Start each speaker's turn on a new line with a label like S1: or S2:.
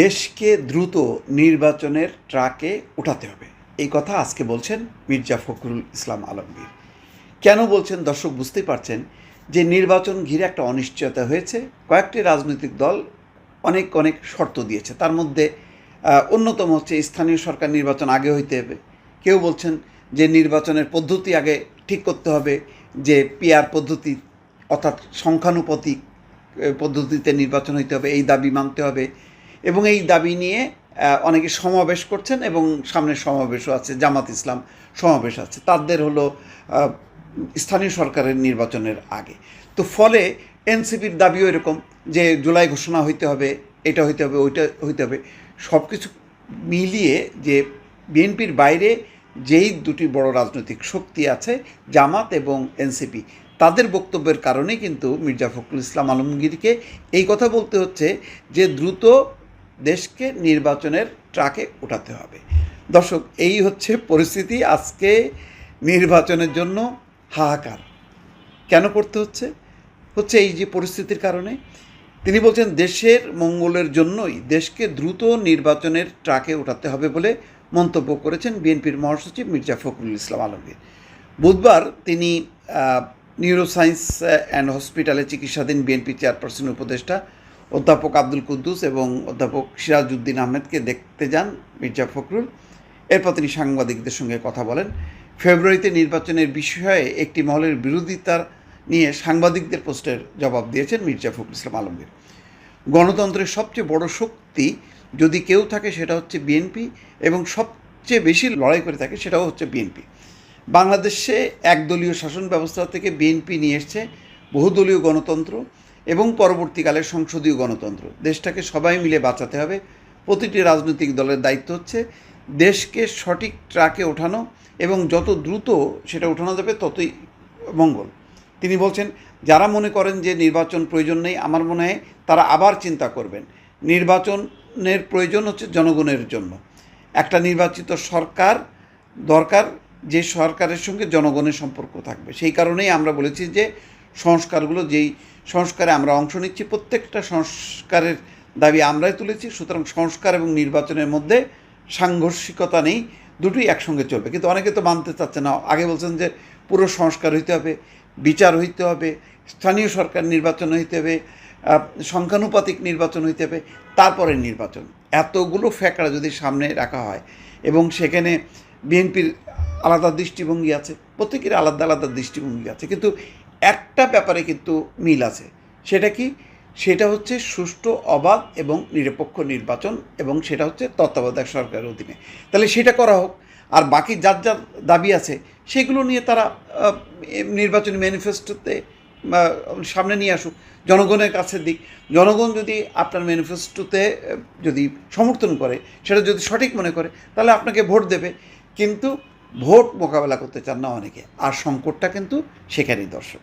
S1: দেশকে দ্রুত নির্বাচনের ট্রাকে উঠাতে হবে। এই কথা আজকে বলছেন মির্জা ফখরুল ইসলাম আলমগীর। কেন বলছেন দর্শক বুঝতেই পারছেন যে নির্বাচন ঘিরে একটা অনিশ্চয়তা হয়েছে। কয়েকটি রাজনৈতিক দল অনেক অনেক শর্ত দিয়েছে। তার মধ্যে অন্যতম হচ্ছে স্থানীয় সরকার নির্বাচন আগে হইতে হবে। কেউ বলছেন যে নির্বাচনের পদ্ধতি আগে ঠিক করতে হবে, যে পিআর পদ্ধতি অর্থাৎ সংখ্যানুপাতিক পদ্ধতিতে নির্বাচন হইতে হবে, এই দাবি মানতে হবে। এবং এই দাবি নিয়ে অনেকে সমাবেশ করছেন এবং সামনে সমাবেশও আছে, জামাত ইসলাম সমাবেশ আছে। তাদের হলো স্থানীয় সরকারের নির্বাচনের আগে। তো ফলে এনসিপির দাবিও এরকম যে জুলাই ঘোষণা হইতে হবে, এটা হইতে হবে, ওইটা হইতে হবে। সব কিছু মিলিয়ে যে বিএনপির বাইরে যেই দুটি বড় রাজনৈতিক শক্তি আছে, জামাত এবং এনসিপি, তাদের বক্তব্যের কারণেই কিন্তু মির্জা ফখরুল ইসলাম আলমগীরকে এই কথা বলতে হচ্ছে যে দ্রুত দেশকে নির্বাচনের ট্রাকে উঠাতে হবে। দর্শক, এই হচ্ছে পরিস্থিতি। আজকে নির্বাচনের জন্য হাহাকার কেন করতে হচ্ছে? হচ্ছে এই যে পরিস্থিতির কারণে। তিনি বলছেন, দেশের মঙ্গলের জন্যই দেশকে দ্রুত নির্বাচনের ট্রাকে উঠাতে হবে বলে মন্তব্য করেছেন বিএনপির মহাসচিব মির্জা ফখরুল ইসলাম আলমগীর। বুধবার তিনি নিউরোসায়েন্স অ্যান্ড হসপিটালে চিকিৎসাধীন বিএনপি চেয়ারপারসন উপদেষ্টা অধ্যাপক আব্দুল কুদ্দুস এবং অধ্যাপক সিরাজউদ্দিন আহমেদকে দেখতে যান মির্জা ফখরুল। এরপর তিনি সাংবাদিকদের সঙ্গে কথা বলেন। ফেব্রুয়ারিতে নির্বাচনের বিষয়ে একটি মহলের বিরোধিতা নিয়ে সাংবাদিকদের পোস্টের জবাব দিয়েছেন মির্জা ফখরুল ইসলাম আলমগীর। গণতন্ত্রের সবচেয়ে বড় শক্তি যদি কেউ থাকে সেটা হচ্ছে বিএনপি এবং সবচেয়ে বেশি লড়াই করে থাকে সেটাও হচ্ছে বিএনপি। বাংলাদেশে একদলীয় শাসন ব্যবস্থা থেকে বিএনপি নিয়ে এসছে বহুদলীয় গণতন্ত্র। এবং পরবর্তীকালে সংসদীয় গণতন্ত্র। দেশটাকে সবাই মিলে বাঁচাতে হবে। প্রতিটি রাজনৈতিক দলের দায়িত্ব হচ্ছে দেশকে সঠিক ট্রাকে ওঠানো এবং যত দ্রুত সেটা ওঠানো যাবে, ততই মঙ্গল। তিনি বলছেন, যারা মনে করেন যে নির্বাচন প্রয়োজন নেই, আমার মনে হয় তারা আবার চিন্তা করবেন। নির্বাচনের প্রয়োজন হচ্ছে জনগণের জন্য। একটা নির্বাচিত সরকার দরকার, যে সরকারের সঙ্গে জনগণের সম্পর্ক থাকবে। সেই কারণেই আমরা বলেছি যে সংস্কারগুলো যেই সংস্কারে আমরা অংশ নিচ্ছি। প্রত্যেকটা সংস্কারের দাবি আমরাই তুলেছি। সুতরাং সংস্কার এবং নির্বাচনের মধ্যে সাংঘর্ষিকতা নেই। দুটোই একসঙ্গে চলবে। কিন্তু অনেকে তো মানতে চাচ্ছে না। আগে বলছেন যে পুরো সংস্কার হইতে হবে, বিচার হইতে হবে, স্থানীয় সরকার নির্বাচন হইতে হবে সংখ্যানুপাতিক নির্বাচন হইতে হবে তারপরে নির্বাচন। এতগুলো ফ্যাকড়া যদি সামনে রাখা হয় এবং সেখানে বিএনপির আলাদা দৃষ্টিভঙ্গি আছে, প্রত্যেকের আলাদা আলাদা দৃষ্টিভঙ্গি আছে। কিন্তু একটা ব্যাপারে কিন্তু মিল আছে। সেটা কি? সেটা হচ্ছে সুষ্ঠু, অবাধ এবং নিরপেক্ষ নির্বাচন এবং সেটা হচ্ছে তত্ত্বাবধায়ক সরকারের অধীনে। তাহলে সেটা করা হোক। আর বাকি যার যার দাবি আছে, সেগুলো নিয়ে তারা নির্বাচনী ম্যানিফেস্টোতে সামনে নিয়ে আসুক। জনগণের কাছে দিক। জনগণ যদি আপনার ম্যানিফেস্টোতে যদি সমর্থন করে, সেটা যদি সঠিক মনে করে, তাহলে আপনাকে ভোট দেবে। কিন্তু ভোট মোকাবেলা করতে চান না অনেকে। আর সংকটটা কিন্তু সেখানেই দর্শক।